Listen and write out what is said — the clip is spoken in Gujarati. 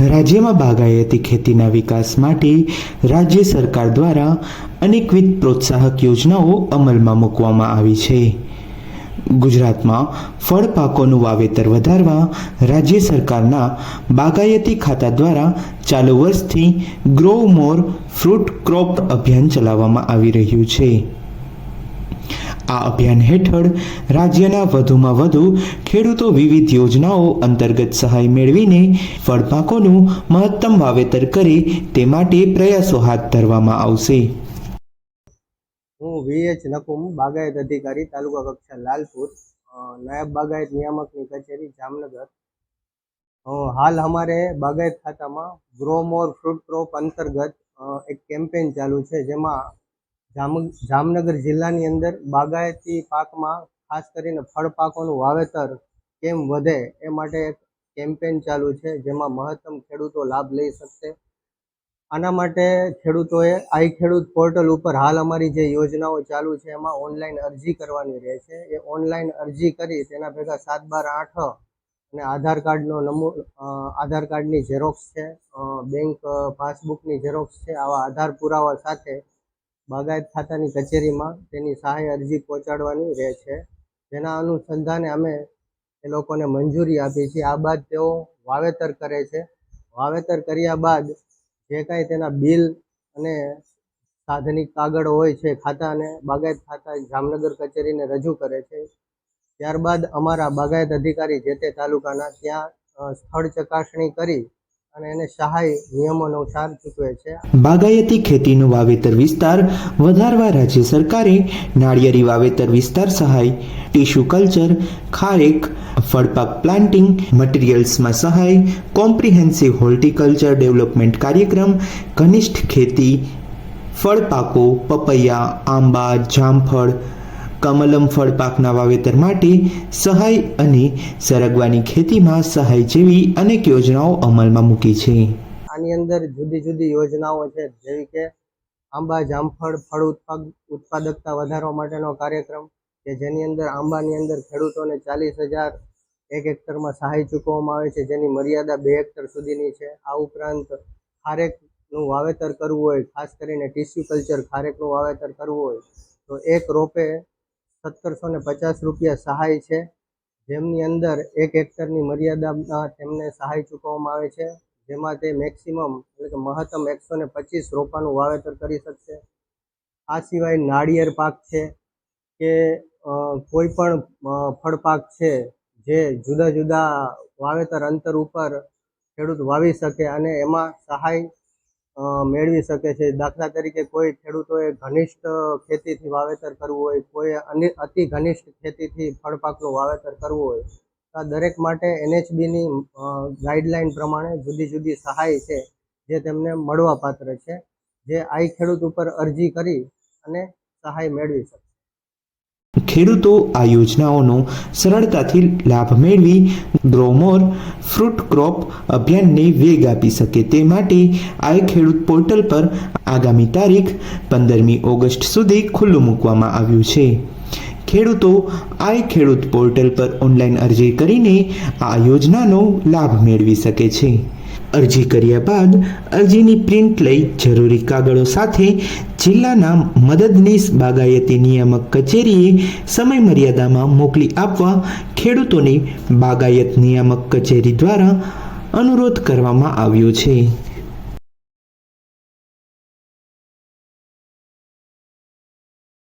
રાજ્યમાં બાગાયતી ખેતીના વિકાસ માટે રાજ્ય સરકાર દ્વારા અનેકવિધ પ્રોત્સાહક યોજનાઓ અમલમાં મૂકવામાં આવી છે. ગુજરાતમાં ફળ પાકોનું વાવેતર વધારવા રાજ્ય સરકારના બાગાયતી ખાતા દ્વારા ચાલુ વર્ષથી ગ્રો મોર ફ્રૂટ ક્રોપ અભિયાન ચલાવવામાં આવી રહ્યું છે. આ અભિયાન હેઠળ રાજ્યના વધુમાં વધુ ખેડૂતો વિવિધ યોજનાઓ અંતર્ગત સહાય મેળવીને ફળપાકોનું મહત્તમ વાવેતર કરે તે માટે પ્રયાસો હાથ ધરવામાં આવશે. હું વીએચ નકુમ બાગાયત અધિકારી તાલુકા કક્ષા લાલપુર નાયબ બાગાયત નિયામકની કચેરી જામનગર. હાલ અમારે બાગાયત ખાતામાં ગ્રો મોર ફ્રૂટ ક્રોપ અંતર્ગત એક કેમ્પેન ચાલુ છે જેમાં જામ, જામનગર જિલ્લાની અંદર બાગાયતી પાકમાં ખાસ કરીને ફળ પાકોનું વાવેતર કેમ વધે એ માટે એક કેમ્પેન ચાલુ છે, જેમાં મહત્તમ ખેડૂતો લાભ લઈ શકશે. આના માટે ખેડૂતોએ આઈ ખેડૂત પોર્ટલ ઉપર હાલ અમારી જે યોજનાઓ ચાલુ છે, એમાં ઓનલાઈન અરજી કરવાની રહે છે. એ ઓનલાઈન અરજી કરી તેના ભેગા સાત બાર આઠ અને આધાર કાર્ડનો નમૂ આધાર કાર્ડની ઝેરોક્સ છે બેંક પાસબુકની ઝેરોક્સ છે, આવા આધાર પુરાવા સાથે બાગાયત ખાતાની કચેરીમાં તેની સહાય અરજી પહોંચાડવાની રહે છે. જેના અનુસંધાને અમે એ લોકોને મંજૂરી આપી છે. આ બાદ તેઓ વાવેતર કરે છે. વાવેતર કર્યા બાદ જે કાંઈ તેના બિલ અને સાધનિક કાગળ હોય છે, ખાતાને બાગાયત ખાતા જામનગર કચેરીને રજૂ કરે છે. ત્યારબાદ અમારા બાગાયત અધિકારી જે તે તાલુકાના ત્યાં સ્થળ ચકાસણી કરી અને એને સહાય નિયમો અનુસાર ચૂકવે છે. બાગાયતી ખેતીનું વાવેતર વિસ્તાર વધારવા રાજ્ય સરકારે નાળિયેરી વાવેતર વિસ્તાર સહાય, ટીશ્યુ કલ્ચર, ખારેક, ફળપાક પ્લાન્ટિંગ, મટીરિયલ્સમાં સહાય, કોમ્પ્રિહેન્સિવ હોર્ટિકલ્ચર ડેવલપમેન્ટ કાર્યક્રમ, ઘનિષ્ઠ ખેતી, ફળપાકો, પપૈયા, આંબા, જામફળ કમલમ ફળ પાકના વાવેતર માટે સહાય અને સરગવાની ખેતીમાં સહાય જેવી અનેક યોજનાઓ અમલમાં મૂકી છે. આની અંદર જુદી જુદી યોજનાઓ છે, જેવી કે આંબા, જામફળ, ફળ ઉત્પાદ, ઉત્પાદકતા વધારવા માટેનો કાર્યક્રમ, કે જેની અંદર આંબાની અંદર ખેડૂતોને ચાલીસ હજાર એક હેક્ટરમાં સહાય ચૂકવવામાં આવે છે, જેની મર્યાદા બે હેક્ટર સુધીની છે. આ ઉપરાંત ખારેકનું વાવેતર કરવું હોય, ખાસ કરીને ટીસ્યુ કલ્ચર ખારેકનું વાવેતર કરવું હોય, તો એક રોપે સત્તરસો ને પચાસ રૂપિયા સહાય છે. જેમની અંદર એક હેક્ટરની મર્યાદામાં તેમને સહાય ચૂકવવામાં આવે છે. જેમાં તે મેક્સિમમ એટલે કે મહત્તમ એકસો ને પચીસ રોપાનું વાવેતર કરી શકશે. આ સિવાય નાળિયેર પાક છે કે કોઈ પણ અ, ફળ પાક છે જે જુદા જુદા વાવેતર અંતર ઉપર ખેડૂત વાવી શકે અને એમાં સહાય મેળવી શકે છે. દાખલા તરીકે કોઈ ખેડૂતોએ ઘનિષ્ઠ ખેતીથી વાવેતર કરવું હોય, કોઈ અતિ ઘનિષ્ઠ ખેતીથી ફળપાકનું વાવેતર કરવું હોય, તો આ દરેક માટે એનએચબીની ગાઈડલાઈન પ્રમાણે જુદી જુદી સહાય છે જે તેમને મળવાપાત્ર છે, જે આઈ ખેડૂત ઉપર અરજી કરી અને સહાય મેળવી શકે. ખેડૂતો આ યોજનાઓનો સરળતાથી લાભ મેળવી ગ્રોમોર ફ્રૂટ ક્રોપ અભિયાનને વેગ આપી શકે તે માટે આઈ ખેડૂત પોર્ટલ પર આગામી તારીખ પંદરમી ઓગસ્ટ સુધી ખુલ્લું મૂકવામાં આવ્યું છે. ખેડૂતો આઈ ખેડૂત પોર્ટલ પર ઓનલાઈન અરજી કરીને આ યોજનાનો લાભ મેળવી શકે છે. અરજી કર્યા બાદ અરજીની પ્રિન્ટ લઈ જરૂરી કાગળો સાથે જિલ્લાના મદદનીશ બાગાયતી નિયામક કચેરીએ સમય મર્યાદામાં મોકલી આપવા ખેડૂતોને બાગાયત નિયામક કચેરી દ્વારા અનુરોધ કરવામાં આવ્યો છે.